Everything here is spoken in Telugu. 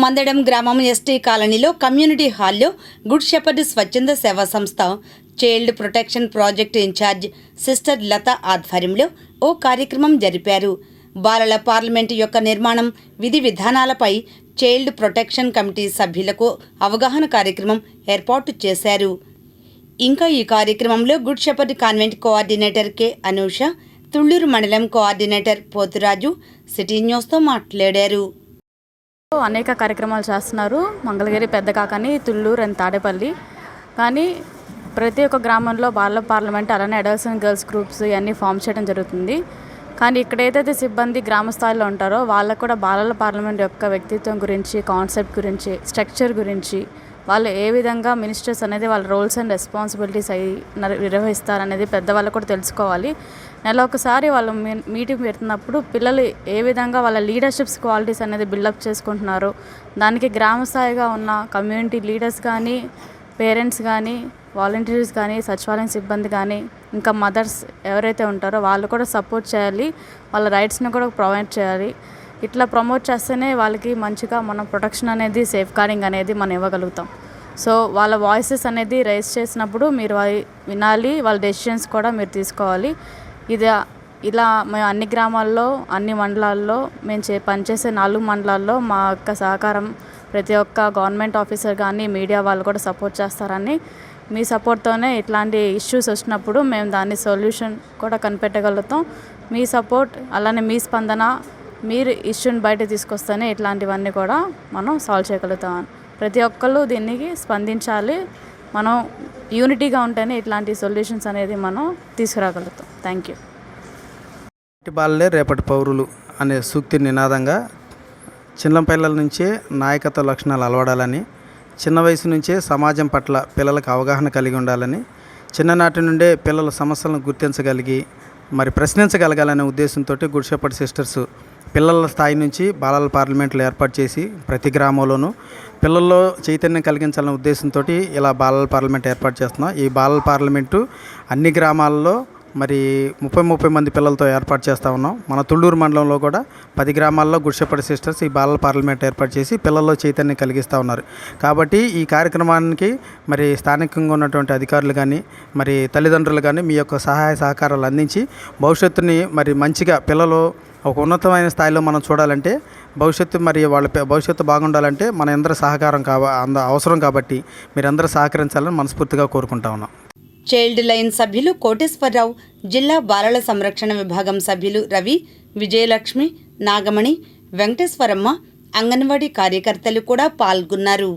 మందడం గ్రామం ఎస్టీ కాలనీలో కమ్యూనిటీ హాల్లో గుడ్ షెపర్డ్ స్వచ్ఛంద సేవా సంస్థ child protection project incharge sister Latha ఆధ్వర్యంలో ఓ కార్యక్రమం జరిపారు. బాలల పార్లమెంటు యొక్క నిర్మాణం విధి విధానాలపై చైల్డ్ ప్రొటెక్షన్ కమిటీ సభ్యులకు అవగాహన కార్యక్రమం ఏర్పాటు చేశారు. ఇంకా ఈ కార్యక్రమంలో good shepherd convent coordinator K Anusha Tulluru మండలం కోఆర్డినేటర్ పోతురాజు సిటీ న్యూస్తో మాట్లాడారు. అనేక కార్యక్రమాలు చేస్తున్నారు. మంగళగిరి పెద్ద కాకని తుళ్ళూరు అండ్ తాడేపల్లి. కానీ ప్రతి ఒక్క గ్రామంలో బాల పార్లమెంట్ అలానే అడల్ట్స్ అండ్ గర్ల్స్ గ్రూప్స్ ఇవన్నీ ఫామ్ చేయడం జరుగుతుంది. కానీ ఇక్కడ ఏదైతే సిబ్బంది గ్రామ స్థాయిలో ఉంటారో వాళ్ళకు కూడా బాలల పార్లమెంట్ యొక్క వ్యక్తిత్వం గురించి కాన్సెప్ట్ గురించి స్ట్రక్చర్ గురించి వాళ్ళు ఏ విధంగా మినిస్టర్స్ అనేది వాళ్ళ రోల్స్ అండ్ రెస్పాన్సిబిలిటీస్ అయి నిర్వహిస్తారనేది పెద్దవాళ్ళు కూడా తెలుసుకోవాలి. నెల ఒకసారి వాళ్ళు మీ- మీటింగ్ పెడుతున్నప్పుడు పిల్లలు ఏ విధంగా వాళ్ళ లీడర్షిప్స్ క్వాలిటీస్ అనేది బిల్డప్ చేసుకుంటున్నారో. దానికి గ్రామ స్థాయిగా ఉన్న కమ్యూనిటీ లీడర్స్ కానీ పేరెంట్స్ కానీ వాలంటీర్స్ కానీ సచివాలయం సిబ్బంది కానీ ఇంకా మదర్స్ ఎవరైతే ఉంటారో వాళ్ళు కూడా సపోర్ట్ చేయాలి. వాళ్ళ రైట్స్ని కూడా ప్రొవైడ్ చేయాలి. ఇట్లా ప్రమోట్ చేస్తేనే వాళ్ళకి మంచిగా మనం ప్రొటెక్షన్ అనేది సేఫ్ గార్డింగ్ అనేది మనం ఇవ్వగలుగుతాం. సో వాళ్ళ వాయిసెస్ అనేది రైజ్ చేసినప్పుడు మీరు వినాలి వాళ్ళ డెసిషన్స్ కూడా మీరు తీసుకోవాలి. ఇది ఇలా మేము అన్ని గ్రామాల్లో అన్ని మండలాల్లో మేము చే పనిచేసే నాలుగు మండలాల్లో మా యొక్క సహకారం ప్రతి ఒక్క గవర్నమెంట్ ఆఫీసర్ కానీ మీడియా వాళ్ళు కూడా సపోర్ట్ చేస్తారని మీ సపోర్ట్తోనే ఇట్లాంటి ఇష్యూస్ వచ్చినప్పుడు మేము దాన్ని సొల్యూషన్ కూడా కనిపెట్టగలుగుతాం. మీ సపోర్ట్ అలానే మీ స్పందన మీరు ఇష్యూని బయట తీసుకొస్తేనే ఇట్లాంటివన్నీ కూడా మనం సాల్వ్ చేయగలుగుతాం. ప్రతి ఒక్కళ్ళు దీనికి స్పందించాలి. మనం యూనిటీగా ఉంటేనే ఇట్లాంటి సొల్యూషన్స్ అనేది మనం తీసుకురాగలుగుతాం. థ్యాంక్ యూ బాలలే రేపటి పౌరులు అనే సూక్తి నినాదంగా చిన్న పిల్లల నుంచే నాయకత్వ లక్షణాలు అలవడాలని చిన్న వయసు నుంచే సమాజం పట్ల పిల్లలకు అవగాహన కలిగి ఉండాలని చిన్ననాటి నుండే పిల్లల సమస్యలను గుర్తించగలిగి మరి ప్రశ్నించగలగాలనే ఉద్దేశంతో గుడ్ షెపర్డ్ సిస్టర్స్ పిల్లల స్థాయి నుంచి బాలల పార్లమెంట్లు ఏర్పాటు చేసి ప్రతి గ్రామంలోనూ పిల్లల్లో చైతన్యం కలిగించాలనే ఉద్దేశంతో ఇలా బాలల పార్లమెంట్ ఏర్పాటు చేస్తున్నాం. ఈ బాలల పార్లమెంటు అన్ని గ్రామాల్లో మరి ముప్పై ముప్పై మంది పిల్లలతో ఏర్పాటు చేస్తూ ఉన్నాం. మన తుళ్ళూరు మండలంలో కూడా పది గ్రామాల్లో గుడిసెపడి సిస్టర్స్ ఈ బాలల పార్లమెంట్ ఏర్పాటు చేసి పిల్లల్లో చైతన్యం కలిగిస్తూ ఉన్నారు. కాబట్టి ఈ కార్యక్రమానికి మరి స్థానికంగా ఉన్నటువంటి అధికారులు కానీ మరి తల్లిదండ్రులు కానీ మీ యొక్క సహాయ సహకారాలు అందించి భవిష్యత్తుని మరి మంచిగా పిల్లలు ఒక ఉన్నతమైన స్థాయిలో మనం చూడాలంటే భవిష్యత్తు మరి వాళ్ళ భవిష్యత్తు బాగుండాలంటే మన అందరి సహకారం కావ అంద అవసరం కాబట్టి మీరందరూ సహకరించాలని మనస్ఫూర్తిగా కోరుకుంటా ఉన్నాం. చైల్డ్ లైన్ సభ్యులు కోటేశ్వరరావు జిల్లా బాలల సంరక్షణ విభాగం సభ్యులు రవి విజయలక్ష్మి నాగమణి వెంకటేశ్వరమ్మ అంగన్వాడీ కార్యకర్తలు కూడా పాల్గొన్నారు.